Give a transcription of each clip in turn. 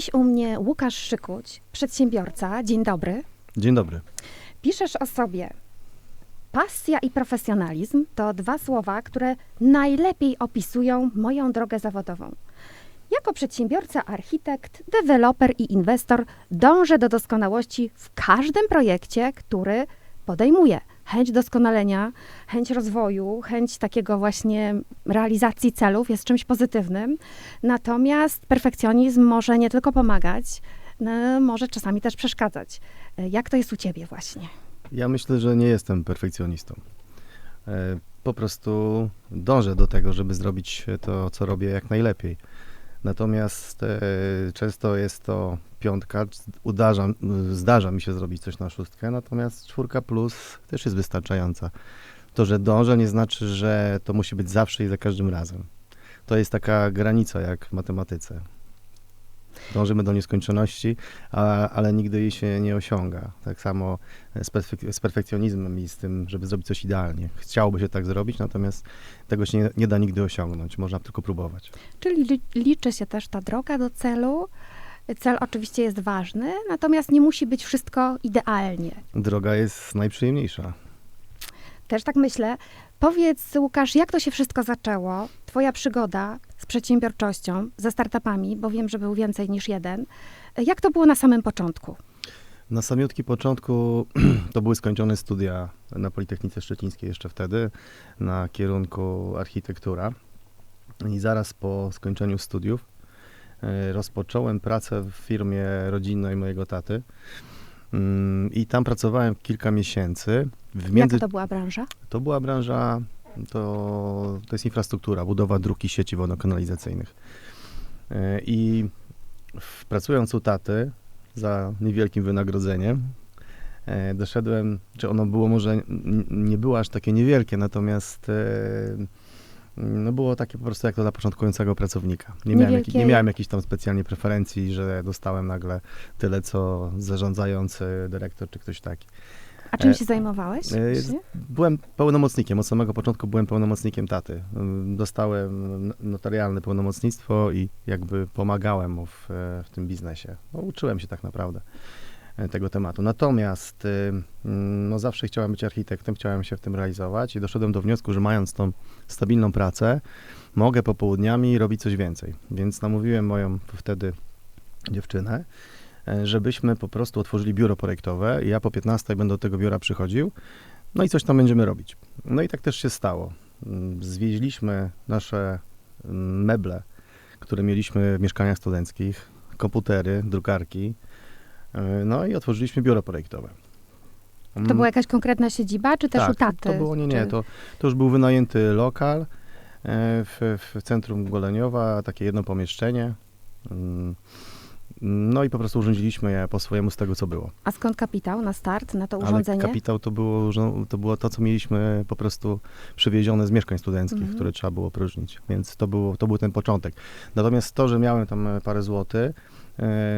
Dziś u mnie Łukasz Szykuć, przedsiębiorca. Dzień dobry. Dzień dobry. Piszesz o sobie. Pasja i profesjonalizm to dwa słowa, które najlepiej opisują moją drogę zawodową. Jako przedsiębiorca, architekt, deweloper i inwestor dążę do doskonałości w każdym projekcie, który podejmuję. Chęć doskonalenia, chęć rozwoju, chęć takiego właśnie realizacji celów jest czymś pozytywnym. Natomiast perfekcjonizm może nie tylko pomagać, no, może czasami też przeszkadzać. Jak to jest u ciebie właśnie? Ja myślę, że nie jestem perfekcjonistą. E, Po prostu dążę do tego, żeby zrobić to, co robię jak najlepiej. Natomiast e, często jest to piątka, udarza, zdarza mi się zrobić coś na szóstkę, natomiast czwórka plus też jest wystarczająca. To, że dążę, nie znaczy, że to musi być zawsze i za każdym razem. To jest taka granica jak w matematyce. Dążymy do nieskończoności, a, ale nigdy jej się nie osiąga. Tak samo z, perfek- z perfekcjonizmem i z tym, żeby zrobić coś idealnie. Chciałoby się tak zrobić, natomiast tego się nie, nie da nigdy osiągnąć. Można tylko próbować. Czyli li- liczy się też ta droga do celu. Cel oczywiście jest ważny, natomiast nie musi być wszystko idealnie. Droga jest najprzyjemniejsza. Też tak myślę. Powiedz, Łukasz, jak to się wszystko zaczęło? Twoja przygoda z przedsiębiorczością, ze startupami, bo wiem, że był więcej niż jeden. Jak to było na samym początku? Na samiutki początku to były skończone studia na Politechnice Szczecińskiej jeszcze wtedy, na kierunku architektura. I zaraz po skończeniu studiów e, rozpocząłem pracę w firmie rodzinnej mojego taty. Mm, I tam pracowałem kilka miesięcy. W między... Jaka to była branża? To była branża, to, to jest infrastruktura, budowa dróg i sieci wodokanalizacyjnych. E, I pracując u taty za niewielkim wynagrodzeniem, e, doszedłem, czy ono było może, nie było aż takie niewielkie, natomiast e, no było takie po prostu jak to dla początkującego pracownika. Nie miałem, jaki, nie miałem jakichś tam specjalnie preferencji, że dostałem nagle tyle, co zarządzający dyrektor czy ktoś taki. A czym E, się zajmowałeś? e? Byłem pełnomocnikiem, od samego początku byłem pełnomocnikiem taty. Ym, Dostałem notarialne pełnomocnictwo i jakby pomagałem mu w, e, w tym biznesie. No, uczyłem się tak naprawdę tego tematu. Natomiast ym, no, zawsze chciałem być architektem, chciałem się w tym realizować i doszedłem do wniosku, że mając tą stabilną pracę, mogę popołudniami robić coś więcej. Więc namówiłem moją wtedy dziewczynę, e, żebyśmy po prostu otworzyli biuro projektowe i ja po 15 będę do tego biura przychodził, no i coś tam będziemy robić. No i tak też się stało. Mm, Zwieźliśmy nasze mm, meble, które mieliśmy w mieszkaniach studenckich, komputery, drukarki, e, no i otworzyliśmy biuro projektowe. To była jakaś konkretna siedziba, czy też tak, u taty? To było, nie, nie, Czy- to, to już był wynajęty lokal e, w, w centrum Goleniowa, takie jedno pomieszczenie. Mm, No i po prostu urządziliśmy je po swojemu z tego, co było. A skąd kapitał na start, na to Ale urządzenie? kapitał to było, to było to, co mieliśmy po prostu przywiezione z mieszkań studenckich, Mhm. które trzeba było próżnić. Więc to, było, to był ten początek. Natomiast to, że miałem tam e, parę złotych, e,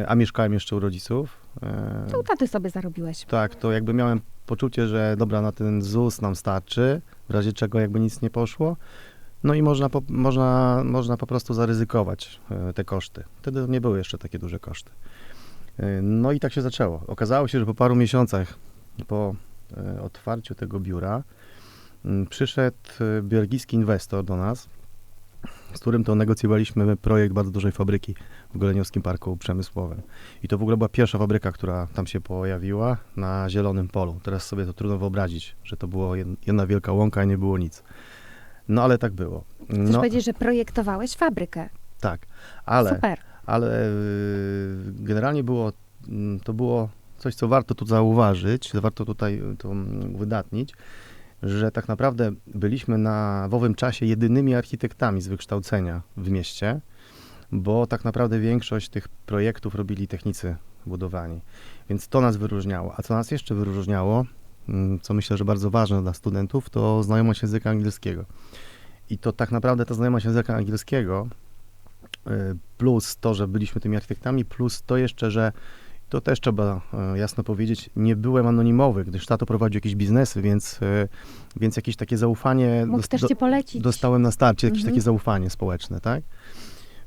a mieszkałem jeszcze u rodziców, e, To u taty sobie zarobiłeś. tak, to jakby miałem poczucie, że dobra, na ten ZUS nam starczy, w razie czego jakby nic nie poszło. No i można po, można, można po prostu zaryzykować e, te koszty. Wtedy nie były jeszcze takie duże koszty. E, No i tak się zaczęło. Okazało się, że po paru miesiącach po e, otwarciu tego biura przyszedł e, belgijski inwestor do nas, z którym to negocjowaliśmy projekt bardzo dużej fabryki w Goleniowskim Parku Przemysłowym. I to w ogóle była pierwsza fabryka, która tam się pojawiła na zielonym polu. Teraz sobie to trudno wyobrazić, że to jed- jedna wielka łąka i nie było nic. No ale tak było. Chcesz No powiedzieć, że projektowałeś fabrykę. tak, ale, Super. ale y, generalnie było, mm, to było coś, co warto tu zauważyć, warto tutaj y, to mm, wydatnić, że tak naprawdę byliśmy na w owym czasie jedynymi architektami z wykształcenia w mieście, bo tak naprawdę większość tych projektów robili technicy budowani. Więc to nas wyróżniało. A co nas jeszcze wyróżniało, mm, co myślę, że bardzo ważne dla studentów, to znajomość języka angielskiego. I to tak naprawdę ta znajomość języka angielskiego, y, plus to, że byliśmy tymi architektami, plus to jeszcze, że to też trzeba e, jasno powiedzieć, nie byłem anonimowy, gdyż tato prowadził jakieś biznesy, więc, e, więc jakieś takie zaufanie Mógł dos- też cię polecić. dostałem na starcie, jakieś Mhm. takie zaufanie społeczne, tak?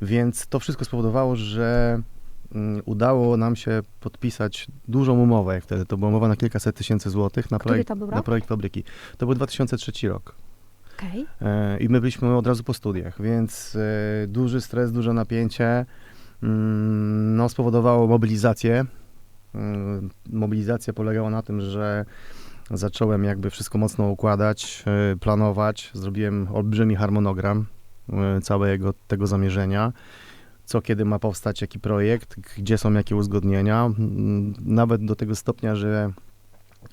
Więc to wszystko spowodowało, że mm, udało nam się podpisać dużą umowę, jak wtedy to była umowa na kilkaset tysięcy złotych na projekt, na projekt fabryki. To był 2003 rok. Okej. E, I my byliśmy od razu po studiach, więc e, duży stres, duże napięcie mm, no, spowodowało mobilizację. Mm, Mobilizacja polegała na tym, że zacząłem jakby wszystko mocno układać, e, planować. Zrobiłem olbrzymi harmonogram całego tego zamierzenia. Co kiedy ma powstać jaki projekt, gdzie są jakie uzgodnienia. Nawet do tego stopnia, że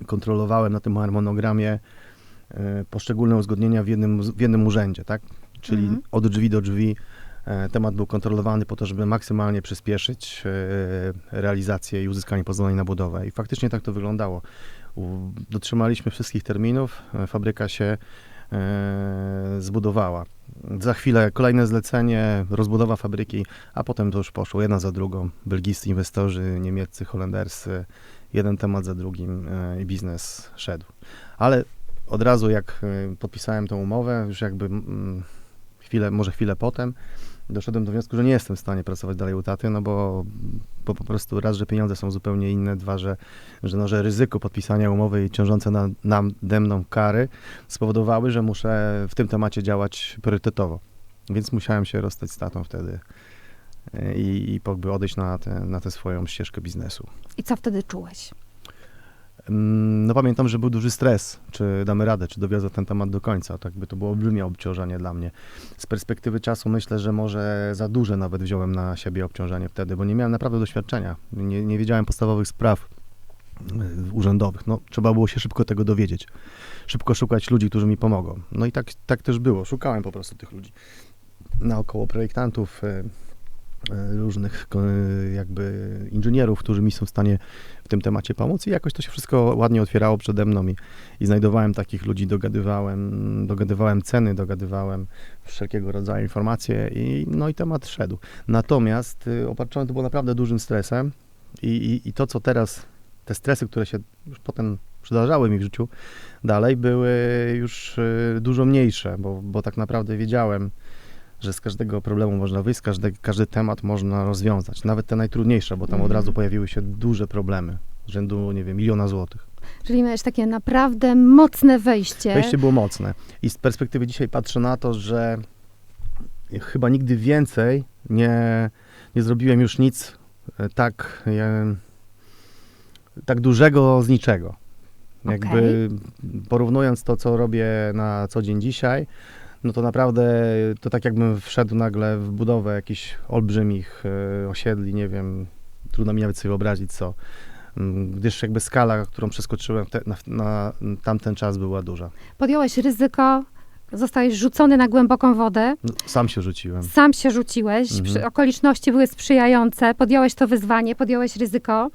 kontrolowałem na tym harmonogramie e, poszczególne uzgodnienia w jednym, w jednym urzędzie, tak? Czyli Mhm. od drzwi do drzwi e, temat był kontrolowany po to, żeby maksymalnie przyspieszyć e, realizację i uzyskanie pozwoleń na budowę. I faktycznie tak to wyglądało. Dotrzymaliśmy wszystkich terminów, e, fabryka się e, zbudowała. Za chwilę kolejne zlecenie, rozbudowa fabryki, a potem to już poszło jedna za drugą. Belgijscy inwestorzy, niemieccy, holenderscy, jeden temat za drugim e, i biznes szedł. Ale od razu jak e, podpisałem tą umowę, już jakby mm, chwilę, może chwilę potem, doszedłem do wniosku, że nie jestem w stanie pracować dalej u taty, no bo, bo po prostu raz, że pieniądze są zupełnie inne, dwa, że, że, no, że ryzyko podpisania umowy i ciążące na, nade mną kary spowodowały, że muszę w tym temacie działać priorytetowo. Więc musiałem się rozstać z tatą wtedy e, i, i odejść na tę na tę swoją ścieżkę biznesu. I co wtedy czułeś? Mm, No pamiętam, że był duży stres, czy damy radę, czy dowiozę ten temat do końca. Tak by to było olbrzymie obciążenie dla mnie. Z perspektywy czasu myślę, że może za duże nawet wziąłem na siebie obciążenie wtedy, bo nie miałem naprawdę doświadczenia. Nie, nie wiedziałem podstawowych spraw y, urzędowych. No, trzeba było się szybko tego dowiedzieć. Szybko szukać ludzi, którzy mi pomogą. No i tak, tak też było. Szukałem po prostu tych ludzi. Naokoło projektantów, y, różnych y, jakby inżynierów, którzy mi są w stanie w tym temacie pomóc i jakoś to się wszystko ładnie otwierało przede mną i, i znajdowałem takich ludzi, dogadywałem, dogadywałem ceny, dogadywałem wszelkiego rodzaju informacje i no i temat szedł. Natomiast y, obarczony to było naprawdę dużym stresem i, i, i to, co teraz, te stresy, które się już potem przydarzały mi w życiu dalej, były już y, dużo mniejsze, bo, bo tak naprawdę wiedziałem, że z każdego problemu można wyjść, każdy, każdy temat można rozwiązać, nawet te najtrudniejsze, bo tam od Mhm. razu pojawiły się duże problemy, rzędu, nie wiem, miliona złotych. Czyli miałeś takie naprawdę mocne wejście. Wejście było mocne i z perspektywy dzisiaj patrzę na to, że chyba nigdy więcej nie, nie zrobiłem już nic e, tak, e, tak dużego z niczego. Jakby porównując to, co robię na co dzień dzisiaj, no to naprawdę to tak jakbym wszedł nagle w budowę jakichś olbrzymich e, osiedli, nie wiem, trudno mi nawet sobie wyobrazić co, Mm, gdyż jakby skala, którą przeskoczyłem te, na, na tamten czas była duża. Podjąłeś ryzyko, zostałeś rzucony na głęboką wodę, No, sam się rzuciłem. sam się rzuciłeś, Mhm. okoliczności były sprzyjające, podjąłeś to wyzwanie, podjąłeś ryzyko.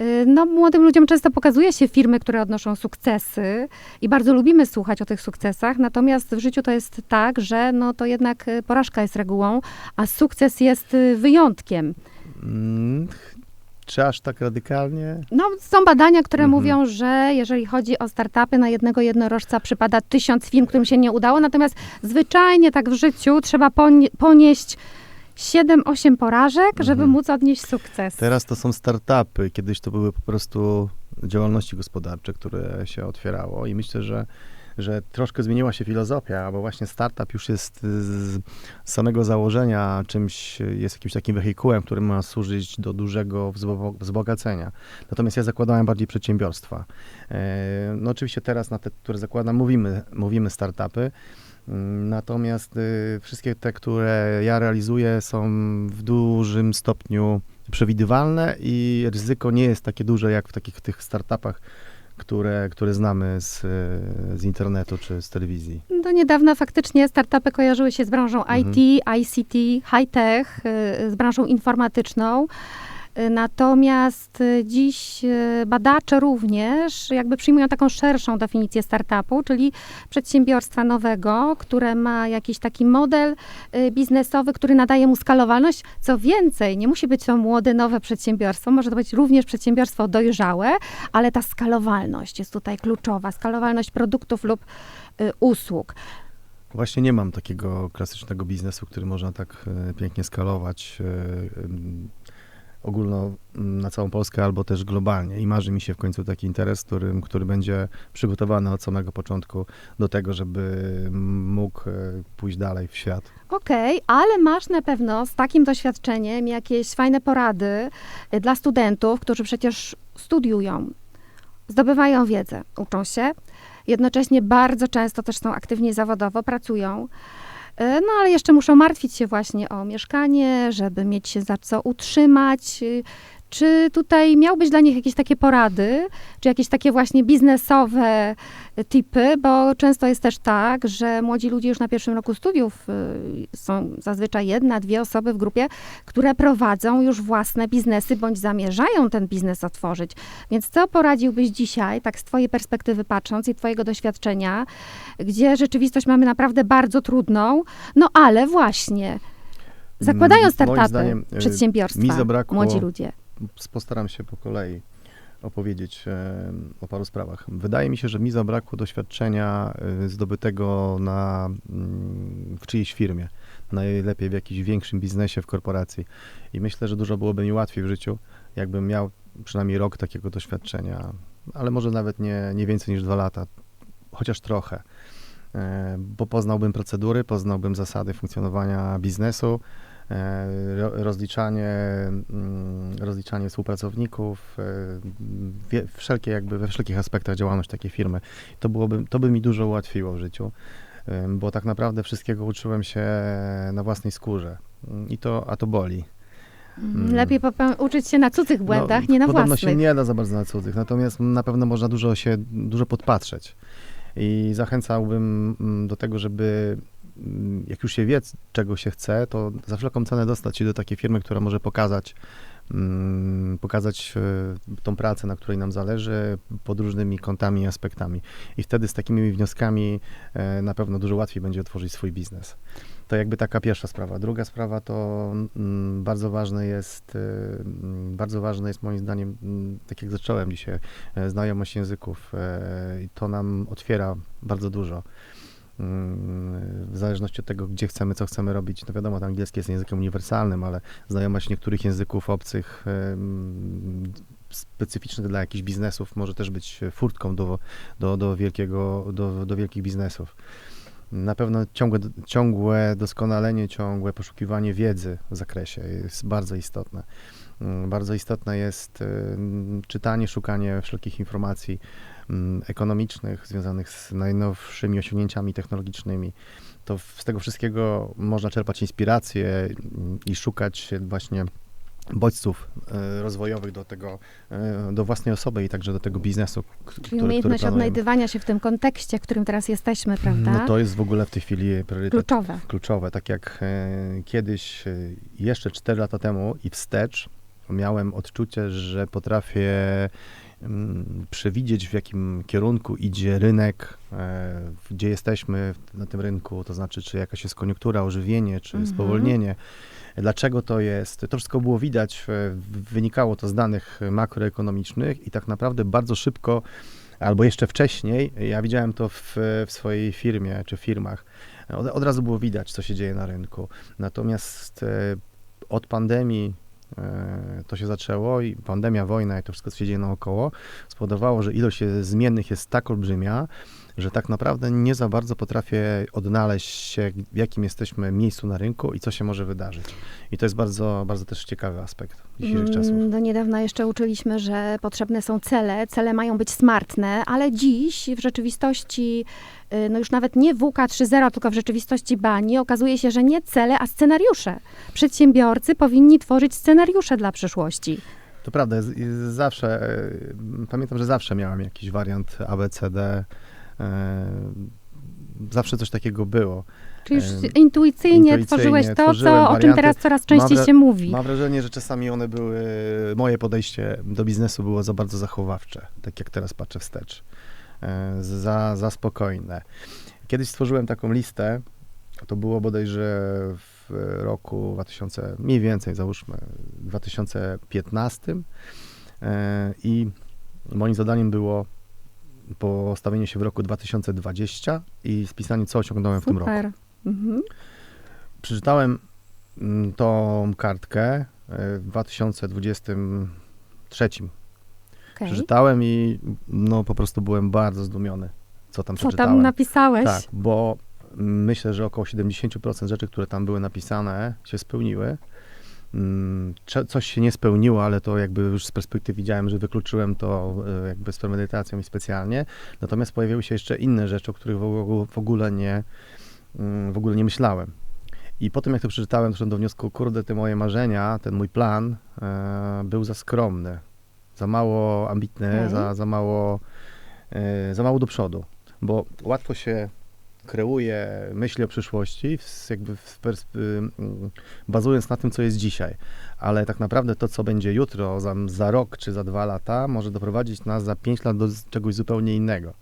Y, No, młodym ludziom często pokazuje się firmy, które odnoszą sukcesy i bardzo lubimy słuchać o tych sukcesach, natomiast w życiu to jest tak, że no, to jednak y, porażka jest regułą, a sukces jest y, wyjątkiem. Mm, czy aż tak radykalnie? No, są badania, które Mhm. mówią, że jeżeli chodzi o startupy, na jednego jednorożca przypada tysiąc firm, którym się nie udało, natomiast zwyczajnie tak w życiu trzeba ponie- ponieść 7-8 porażek, żeby Mhm. móc odnieść sukces. Teraz to są startupy, kiedyś to były po prostu działalności gospodarcze, które się otwierało i myślę, że, że troszkę zmieniła się filozofia, bo właśnie startup już jest z samego założenia czymś, jest jakimś takim wehikułem, który ma służyć do dużego wzbo- wzbogacenia. Natomiast ja zakładałem bardziej przedsiębiorstwa. E, No oczywiście teraz na te, które zakładam, mówimy, mówimy startupy, Natomiast y, wszystkie te, które ja realizuję, są w dużym stopniu przewidywalne i ryzyko nie jest takie duże jak w takich tych startupach, które, które znamy z, z internetu czy z telewizji. Do niedawna faktycznie startupy kojarzyły się z branżą Mhm. IT, ICT, high-tech, y, z branżą informatyczną. Y, Natomiast y, dziś y, badacze również jakby przyjmują taką szerszą definicję startupu, czyli przedsiębiorstwa nowego, które ma jakiś taki model biznesowy, który nadaje mu skalowalność. Co więcej, nie musi być to młode, nowe przedsiębiorstwo, może to być również przedsiębiorstwo dojrzałe, ale ta skalowalność jest tutaj kluczowa, skalowalność produktów lub usług. Właśnie nie mam takiego klasycznego biznesu, który można tak pięknie skalować. E, ogólno mm, na całą Polskę albo też globalnie. I marzy mi się w końcu taki interes, który, który będzie przygotowany od samego początku do tego, żeby mógł e, pójść dalej w świat. Okej, ale masz na pewno z takim doświadczeniem jakieś fajne porady y, dla studentów, którzy przecież studiują, zdobywają wiedzę, uczą się, jednocześnie bardzo często też są aktywni zawodowo, pracują. Y, No ale jeszcze muszą martwić się właśnie o mieszkanie, żeby mieć się za co utrzymać. Czy tutaj miałbyś dla nich jakieś takie porady, czy jakieś takie właśnie biznesowe tipy, bo często jest też tak, że młodzi ludzie już na pierwszym roku studiów y, są zazwyczaj jedna, dwie osoby w grupie, które prowadzą już własne biznesy bądź zamierzają ten biznes otworzyć. Więc co poradziłbyś dzisiaj, tak z twojej perspektywy patrząc i twojego doświadczenia, gdzie rzeczywistość mamy naprawdę bardzo trudną, no ale właśnie zakładają Moim startupy, zdaniem, y, przedsiębiorstwa, mi zabrakło- młodzi ludzie. Postaram się po kolei opowiedzieć e, o paru sprawach. Wydaje mi się, że mi zabrakło doświadczenia e, zdobytego na, mm, w czyjejś firmie, najlepiej w jakimś większym biznesie, w korporacji. I myślę, że dużo byłoby mi łatwiej w życiu, jakbym miał przynajmniej rok takiego doświadczenia, ale może nawet nie, nie więcej niż dwa lata, chociaż trochę. E, Bo poznałbym procedury, poznałbym zasady funkcjonowania biznesu, rozliczanie, mm, rozliczanie współpracowników, e, wszelkie jakby we wszelkich aspektach działalność takiej firmy. To, byłoby, to by mi dużo ułatwiło w życiu, bo tak naprawdę wszystkiego uczyłem się na własnej skórze Mm, i to, a to boli. Mm. Lepiej popę- uczyć się na cudzych błędach, No, nie na podobno własnych. się nie da za bardzo na cudzych, natomiast na pewno można dużo się, dużo podpatrzeć. I zachęcałbym mm, do tego, żeby mm, jak już się wie, czego się chce, to za wszelką cenę dostać się do takiej firmy, która może pokazać, mm, pokazać e, tą pracę, na której nam zależy, pod różnymi kątami i aspektami. I wtedy z takimi wnioskami e, na pewno dużo łatwiej będzie otworzyć swój biznes. To jakby taka pierwsza sprawa. Druga sprawa to mm, bardzo ważne jest, mm, bardzo ważne jest moim zdaniem, mm, tak jak zacząłem dzisiaj, e, znajomość języków. e, I to nam otwiera bardzo dużo. W zależności od tego, gdzie chcemy, co chcemy robić. No wiadomo, że angielski jest językiem uniwersalnym, ale znajomość niektórych języków obcych, specyficznych dla jakichś biznesów, może też być furtką do, do, do, wielkiego, do, do wielkich biznesów. Na pewno ciągłe, ciągłe doskonalenie, ciągłe poszukiwanie wiedzy w zakresie jest bardzo istotne. Mm, Bardzo istotne jest czytanie, szukanie wszelkich informacji ekonomicznych związanych z najnowszymi osiągnięciami technologicznymi. To z tego wszystkiego można czerpać inspirację ym, i szukać właśnie bodźców e, rozwojowych do tego, e, do własnej osoby i także do tego biznesu, który, Czyli który umiejętność planujemy. odnajdywania się w tym kontekście, w którym teraz jesteśmy, prawda? No to jest w ogóle w tej chwili priorytet Kluczowe. kluczowe. Tak jak e, kiedyś, jeszcze 4 lata temu i wstecz, miałem odczucie, że potrafię mm, przewidzieć, w jakim kierunku idzie rynek, e, gdzie jesteśmy na tym rynku, to znaczy, czy jakaś jest koniunktura, ożywienie, czy Mhm. spowolnienie. Dlaczego to jest? To wszystko było widać, e, wynikało to z danych makroekonomicznych i tak naprawdę bardzo szybko, albo jeszcze wcześniej, ja widziałem to w, w swojej firmie czy firmach. Od, od razu było widać, co się dzieje na rynku. Natomiast e, od pandemii to się zaczęło i pandemia, wojna i to wszystko, co się dzieje naokoło, spowodowało, że ilość e, zmiennych jest tak olbrzymia, że tak naprawdę nie za bardzo potrafię odnaleźć się, w jakim jesteśmy miejscu na rynku i co się może wydarzyć. I to jest bardzo, bardzo też ciekawy aspekt dzisiejszych Mm, czasów. Do niedawna jeszcze uczyliśmy, że potrzebne są cele. Cele mają być smartne, ale dziś w rzeczywistości, y, no już nawet nie WK 3.0, tylko w rzeczywistości bani, okazuje się, że nie cele, a scenariusze. Przedsiębiorcy powinni tworzyć scenariusze dla przyszłości. To prawda, zawsze, e, pamiętam, że zawsze miałem jakiś wariant ABCD, zawsze coś takiego było. Czyli już intuicyjnie, intuicyjnie tworzyłeś to, co, o czym teraz coraz częściej Mam się mówi. Mam wrażenie, że czasami one były, moje podejście do biznesu było za bardzo zachowawcze, tak jak teraz patrzę wstecz, e, za, za spokojne. Kiedyś stworzyłem taką listę, to było bodajże w roku 2000, mniej więcej załóżmy 2015 e, i moim zadaniem było postawienie się w roku 2020 i spisanie, co osiągnąłem w tym roku Super. Mhm. przeczytałem mm, tą kartkę e, w 2023 Okej. przeczytałem i no po prostu byłem bardzo zdumiony, co tam Co przeczytałem. tam napisałeś? Tak, bo myślę, że około 70% rzeczy, które tam były napisane, się spełniły. Mm, Coś się nie spełniło, ale to jakby już z perspektywy widziałem, że wykluczyłem to e, jakby z premedytacją i specjalnie. Natomiast pojawiły się jeszcze inne rzeczy, o których w ogóle, nie, mm, w ogóle nie myślałem. I po tym, jak to przeczytałem, doszedłem do wniosku, kurde, te moje marzenia, ten mój plan e, był za skromny, za mało ambitny, Okej. za, za mało, e, za mało do przodu. Bo łatwo się kreuje myśli o przyszłości, jakby y, mm, bazując na tym, co jest dzisiaj. Ale tak naprawdę to, co będzie jutro, za, za rok czy za dwa lata, może doprowadzić nas za pięć lat do czegoś zupełnie innego.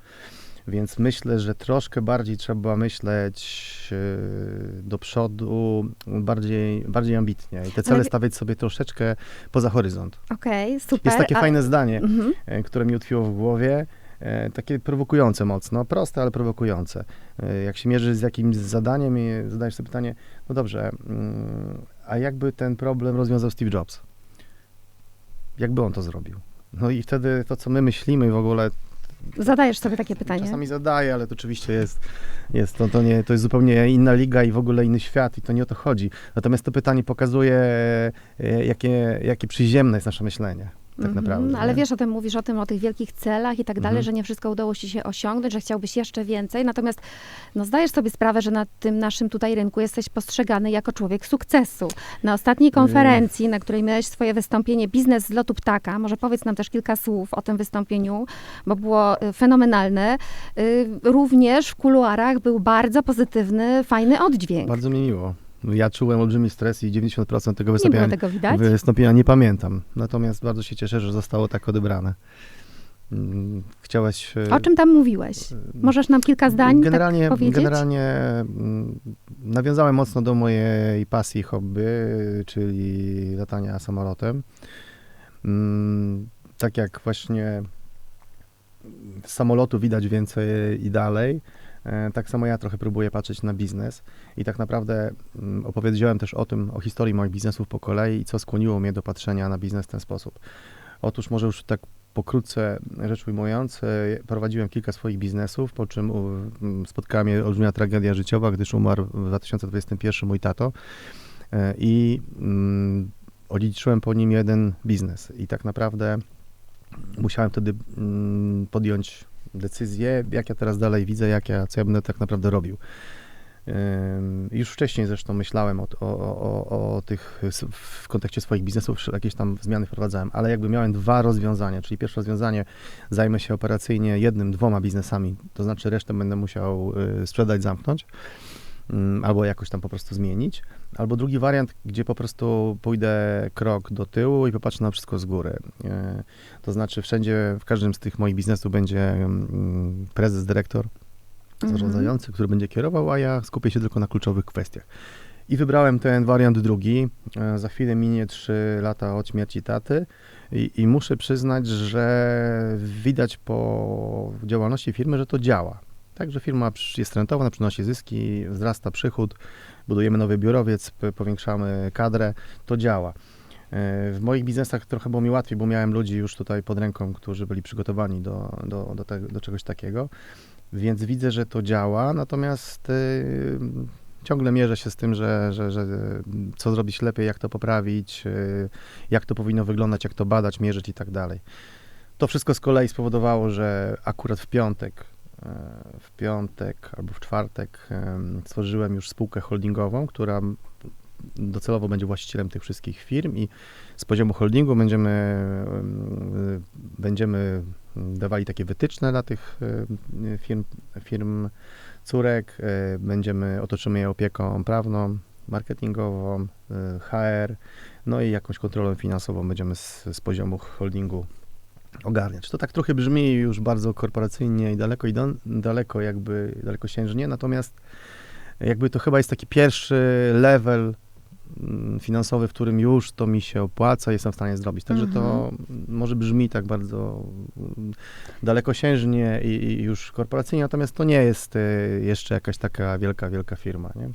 Więc myślę, że troszkę bardziej trzeba myśleć y, do przodu, bardziej, bardziej ambitnie i te cele wie- stawiać sobie troszeczkę poza horyzont. Okej, super. Jest takie a- fajne zdanie, Mhm. e, które mi utkwiło w głowie, takie prowokujące mocno, proste, ale prowokujące. E, Jak się mierzysz z jakimś zadaniem i zadajesz sobie pytanie, no dobrze, mm, a jakby ten problem rozwiązał Steve Jobs? Jakby on to zrobił? No i wtedy to, co my myślimy w ogóle, Zadajesz sobie takie pytanie. czasami zadaję, ale to oczywiście jest, jest to, to, nie, to jest zupełnie inna liga i w ogóle inny świat i to nie o to chodzi. Natomiast to pytanie pokazuje, e, jakie, jakie przyziemne jest nasze myślenie. Tak Mhm, naprawdę. Ale nie? wiesz o tym, mówisz o tym, o tych wielkich celach i tak dalej, Mhm. że nie wszystko udało ci się osiągnąć, że chciałbyś jeszcze więcej. Natomiast no, zdajesz sobie sprawę, że na tym naszym tutaj rynku jesteś postrzegany jako człowiek sukcesu. Na ostatniej konferencji, na której miałeś swoje wystąpienie Biznes z lotu ptaka, może powiedz nam też kilka słów o tym wystąpieniu, bo było y, fenomenalne. Y, Również w kuluarach był bardzo pozytywny, fajny oddźwięk. Bardzo mi miło. Ja czułem olbrzymi stres i 90% tego Nie wystąpienia, tego widać. wystąpienia nie pamiętam. Natomiast bardzo się cieszę, że zostało tak odebrane. Mm, Chciałaś... e, O czym tam mówiłeś? e, Możesz nam kilka zdań generalnie, tak powiedzieć? generalnie mm, nawiązałem mocno do mojej pasji, hobby, czyli latania samolotem. Mm, Tak jak właśnie z samolotu widać więcej i dalej, tak samo ja trochę próbuję patrzeć na biznes i tak naprawdę mm, opowiedziałem też o tym, o historii moich biznesów po kolei i co skłoniło mnie do patrzenia na biznes w ten sposób. Otóż może już tak pokrótce rzecz ujmując, e, prowadziłem kilka swoich biznesów, po czym u, m, spotkała mnie olbrzymia tragedia życiowa, gdyż umarł w 2021 mój tato e, i mm, odziedziczyłem po nim jeden biznes i tak naprawdę musiałem wtedy mm, podjąć decyzję, jak ja teraz dalej widzę, jak ja, co ja będę tak naprawdę robił. Już wcześniej zresztą myślałem o, o, o, o tych, w kontekście swoich biznesów, jakieś tam zmiany wprowadzałem, ale jakby miałem dwa rozwiązania, czyli pierwsze rozwiązanie, zajmę się operacyjnie jednym, dwoma biznesami, to znaczy resztę będę musiał y, sprzedać, zamknąć, albo jakoś tam po prostu zmienić, albo drugi wariant, gdzie po prostu pójdę krok do tyłu i popatrzę na wszystko z góry. Y, To znaczy wszędzie, w każdym z tych moich biznesów będzie ym, prezes, dyrektor, Mhm. zarządzający, który będzie kierował, a ja skupię się tylko na kluczowych kwestiach. I wybrałem ten wariant drugi. E, Za chwilę minie 3 lata od śmierci taty i, i muszę przyznać, że widać po działalności firmy, że to działa. Także firma jest rentowna, przynosi zyski, wzrasta przychód, budujemy nowy biurowiec, powiększamy kadrę, to działa. E, W moich biznesach trochę było mi łatwiej, bo miałem ludzi już tutaj pod ręką, którzy byli przygotowani do, do, do, te, do czegoś takiego. Więc widzę, że to działa, natomiast y, ciągle mierzę się z tym, że, że, że y, co zrobić lepiej, jak to poprawić, y, jak to powinno wyglądać, jak to badać, mierzyć i tak dalej. To wszystko z kolei spowodowało, że akurat w piątek, w piątek albo w czwartek em, stworzyłem już spółkę holdingową, która docelowo będzie właścicielem tych wszystkich firm i z poziomu holdingu będziemy, em, będziemy dawali takie wytyczne dla tych firm, firm córek, y, będziemy, otoczymy je opieką prawną, marketingową, y, HR, no i jakąś kontrolą finansową będziemy z, z poziomu holdingu ogarniać. To tak trochę brzmi już bardzo korporacyjnie i daleko, idą, daleko jakby, dalekosiężnie, natomiast jakby to chyba jest taki pierwszy level mm, finansowy, w którym już to mi się opłaca, jestem w stanie zrobić. Także to może brzmi tak bardzo mm, dalekosiężnie i, i już korporacyjnie, natomiast to nie jest y, jeszcze jakaś taka wielka, wielka firma, nie?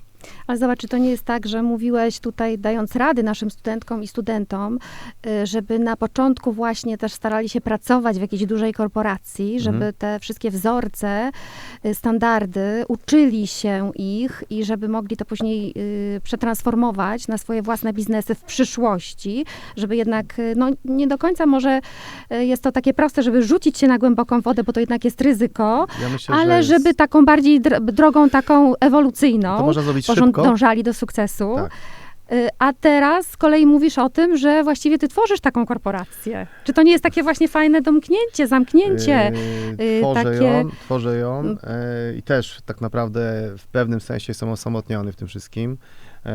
Ale zobacz, czy to nie jest tak, że mówiłeś tutaj, dając rady naszym studentkom i studentom, y, żeby na początku właśnie też starali się pracować w jakiejś dużej korporacji, żeby Mhm. te wszystkie wzorce, y, standardy, uczyli się ich i żeby mogli to później y, przetransformować na swoje własne biznesy w przyszłości, żeby jednak, no nie do końca może jest to takie proste, żeby rzucić się na głęboką wodę, bo to jednak jest ryzyko, Ja myślę, ale że jest- żeby taką bardziej dr- drogą taką ewolucyjną, to można zrobić szybko. dążali do sukcesu. Tak. Y, A teraz z kolei mówisz o tym, że właściwie ty tworzysz taką korporację. Czy to nie jest takie właśnie fajne domknięcie, zamknięcie? Yy, tworzę takie- ją, tworzę ją yy, i też tak naprawdę w pewnym sensie jestem osamotniony w tym wszystkim, yy,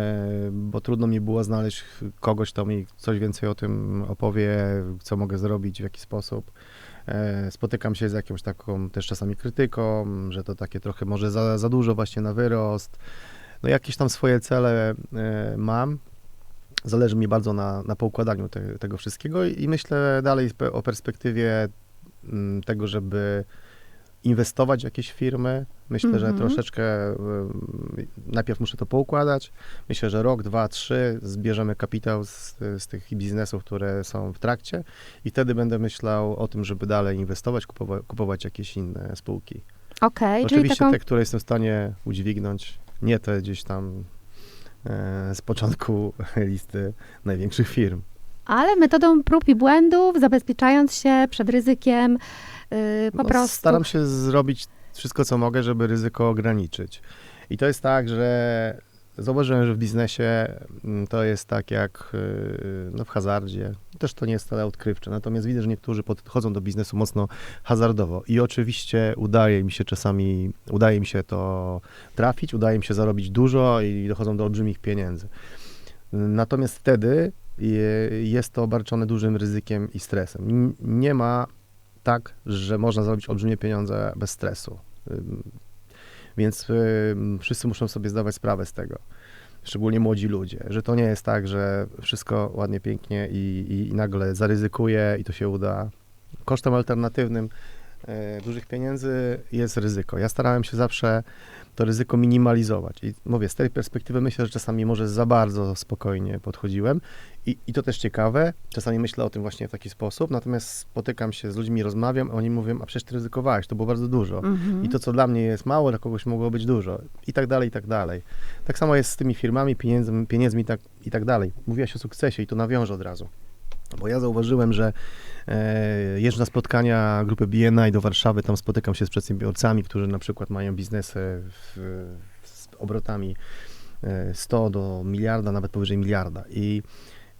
bo trudno mi było znaleźć kogoś, kto mi coś więcej o tym opowie, co mogę zrobić, w jaki sposób. Yy, Spotykam się z jakąś taką też czasami krytyką, że to takie trochę może za, za dużo właśnie na wyrost. No jakieś tam swoje cele yy, mam. Zależy mi bardzo na, na poukładaniu te, tego wszystkiego i, i myślę dalej o perspektywie mm, tego, żeby inwestować w jakieś firmy. Myślę, że Mhm. troszeczkę ym, najpierw muszę to poukładać. Myślę, że rok, dwa, trzy zbierzemy kapitał z, z tych biznesów, które są w trakcie i wtedy będę myślał o tym, żeby dalej inwestować, kupowa- kupować jakieś inne spółki. Czyli Oczywiście taką... te, które jestem w stanie udźwignąć, nie te gdzieś tam e, z początku listy największych firm. Ale metodą prób i błędów, zabezpieczając się przed ryzykiem, y, po No, prostu. Staram się zrobić wszystko, co mogę, żeby ryzyko ograniczyć. I to jest tak, że zauważyłem, że w biznesie mm, to jest tak jak yy, no, w hazardzie. Też to nie jest wcale odkrywcze. Natomiast widzę, że niektórzy podchodzą do biznesu mocno hazardowo. I oczywiście udaje mi się czasami, udaje mi się to trafić, udaje mi się zarobić dużo i dochodzą do olbrzymich pieniędzy. Natomiast wtedy je- jest to obarczone dużym ryzykiem i stresem. Nie ma tak, że można zarobić olbrzymie pieniądze bez stresu. Więc ym, wszyscy muszą sobie zdawać sprawę z tego. Szczególnie młodzi ludzie, że to nie jest tak, że wszystko ładnie, pięknie i, i, i nagle zaryzykuję i to się uda. Kosztem alternatywnym dużych pieniędzy jest ryzyko. Ja starałem się zawsze to ryzyko minimalizować. I mówię, z tej perspektywy myślę, że czasami może za bardzo spokojnie podchodziłem. I, I to też ciekawe, czasami myślę o tym właśnie w taki sposób, natomiast spotykam się z ludźmi, rozmawiam, a oni mówią, a przecież ty ryzykowałeś, to było bardzo dużo. Mhm. I to, co dla mnie jest mało, dla kogoś mogło być dużo. I tak dalej, i tak dalej. Tak samo jest z tymi firmami, pieniędzmi, pieniędzmi i, tak, i tak dalej. Mówiłaś o sukcesie i to nawiążę od razu. Bo ja zauważyłem, że e, jeżdżę na spotkania grupy BNI do Warszawy, tam spotykam się z przedsiębiorcami, którzy na przykład mają biznesy w, z obrotami e, 100 do miliarda, nawet powyżej miliarda. I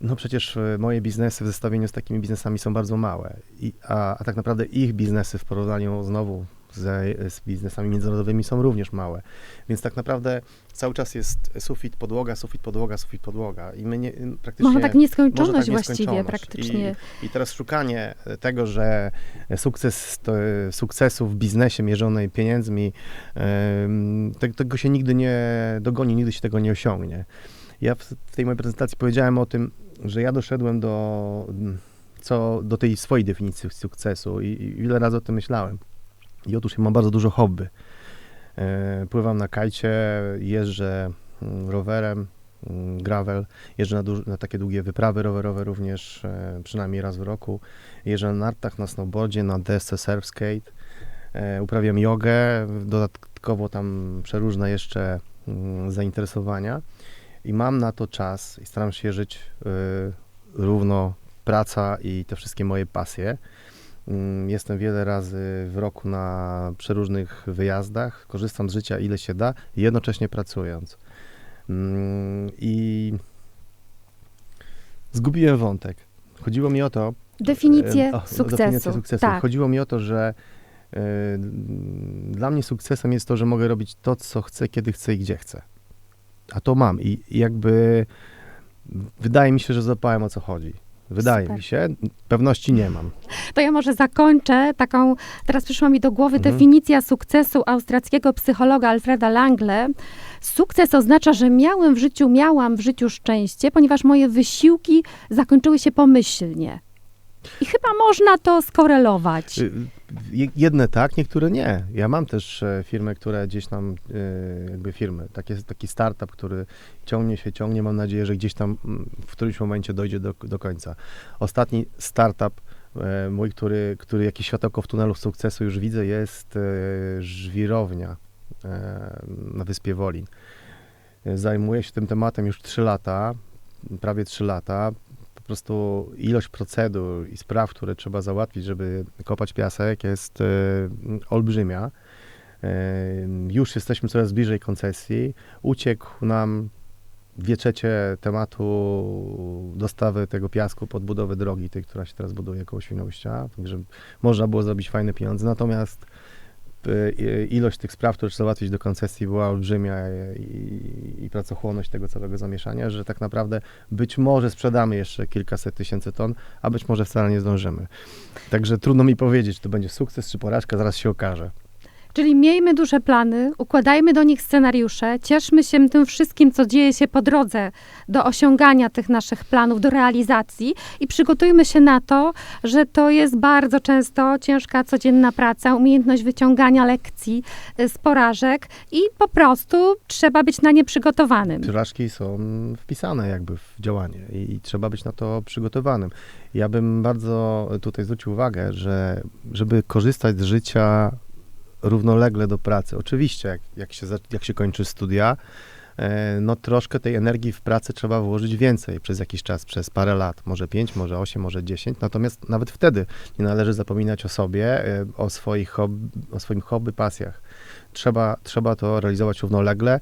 no przecież e, moje biznesy w zestawieniu z takimi biznesami są bardzo małe, I, a, a tak naprawdę ich biznesy w porównaniu znowu z, z biznesami międzynarodowymi są również małe. Więc tak naprawdę cały czas jest sufit, podłoga, sufit, podłoga, sufit, podłoga. I my nie, praktycznie... Można tak nieskończoność może tak właściwie nieskończoność. praktycznie. I, I teraz szukanie tego, że sukces, to, sukcesu w biznesie mierzonej pieniędzmi, tego się nigdy nie dogoni, nigdy się tego nie osiągnie. Ja w, w tej mojej prezentacji powiedziałem o tym, że ja doszedłem do, co, do tej swojej definicji sukcesu i, i wiele razy o tym myślałem. I otóż ja mam bardzo dużo hobby. E, pływam na kajcie, jeżdżę mm, rowerem, mm, gravel, jeżdżę na, duż, na takie długie wyprawy rowerowe również, e, przynajmniej raz w roku. Jeżdżę na nartach, na snowboardzie, na desce surfskate. E, uprawiam jogę, dodatkowo tam przeróżne jeszcze mm, zainteresowania i mam na to czas i staram się żyć równo praca i te wszystkie moje pasje. Mm, Jestem wiele razy w roku na przeróżnych wyjazdach, korzystam z życia ile się da, jednocześnie pracując. Mm, I zgubiłem wątek. Chodziło mi o to, Definicję E, o, sukcesu. Definicję sukcesu. Tak. Chodziło mi o to, że e, dla mnie sukcesem jest to, że mogę robić to, co chcę, kiedy chcę i gdzie chcę. A to mam i, i jakby wydaje mi się, że zapałem o co chodzi. Wydaje Super. mi się, pewności nie mam. To ja może zakończę taką, teraz przyszła mi do głowy Mhm. definicja sukcesu austriackiego psychologa Alfreda Langle. Sukces oznacza, że miałem w życiu, miałam w życiu szczęście, ponieważ moje wysiłki zakończyły się pomyślnie. I chyba można to skorelować. Y, je- Jedne tak, niektóre nie. Ja mam też e, firmy, które gdzieś tam, e, jakby firmy, taki startup, który ciągnie się, ciągnie. Mam nadzieję, że gdzieś tam mm, w którymś momencie dojdzie do, do końca. Ostatni startup e, mój, który, który jakiś światełko w tunelu sukcesu już widzę, jest żwirownia na Wyspie Wolin. Zajmuję się tym tematem już 3 lata, prawie 3 lata prostu ilość procedur i spraw, które trzeba załatwić, żeby kopać piasek jest e, olbrzymia. E, już jesteśmy coraz bliżej koncesji. Uciekł nam dwie trzecie tematu dostawy tego piasku pod budowę drogi, tej, która się teraz buduje koło Świnoujścia, także można było zrobić fajne pieniądze, natomiast ilość tych spraw, które trzeba załatwić do koncesji była olbrzymia i, i pracochłonność tego całego zamieszania, że tak naprawdę być może sprzedamy jeszcze kilkaset tysięcy ton, a być może wcale nie zdążymy. Także trudno mi powiedzieć, czy to będzie sukces, czy porażka, zaraz się okaże. Czyli miejmy duże plany, układajmy do nich scenariusze, cieszmy się tym wszystkim, co dzieje się po drodze do osiągania tych naszych planów, do realizacji i przygotujmy się na to, że to jest bardzo często ciężka codzienna praca, umiejętność wyciągania lekcji y, z porażek i po prostu trzeba być na nie przygotowanym. Porażki są wpisane jakby w działanie i, i trzeba być na to przygotowanym. Ja bym bardzo tutaj zwrócił uwagę, że żeby korzystać z życia równolegle do pracy, oczywiście jak, jak, się, jak się kończy studia, e, no troszkę tej energii w pracę trzeba włożyć więcej przez jakiś czas, przez parę lat, może 5, może 8, może 10, natomiast nawet wtedy nie należy zapominać o sobie, e, o, swoich hobby, o swoim hobby, pasjach. Trzeba, trzeba to realizować równolegle,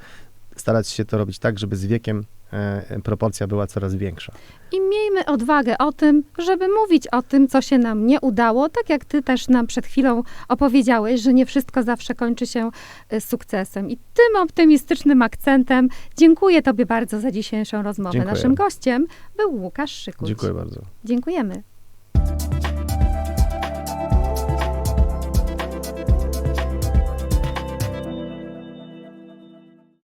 starać się to robić tak, żeby z wiekiem e, proporcja była coraz większa. I miejmy odwagę o tym, żeby mówić o tym, co się nam nie udało, tak jak ty też nam przed chwilą opowiedziałeś, że nie wszystko zawsze kończy się y, sukcesem. I tym optymistycznym akcentem dziękuję tobie bardzo za dzisiejszą rozmowę. Dziękuję. Naszym gościem był Łukasz Szykuć. Dziękuję bardzo. Dziękujemy.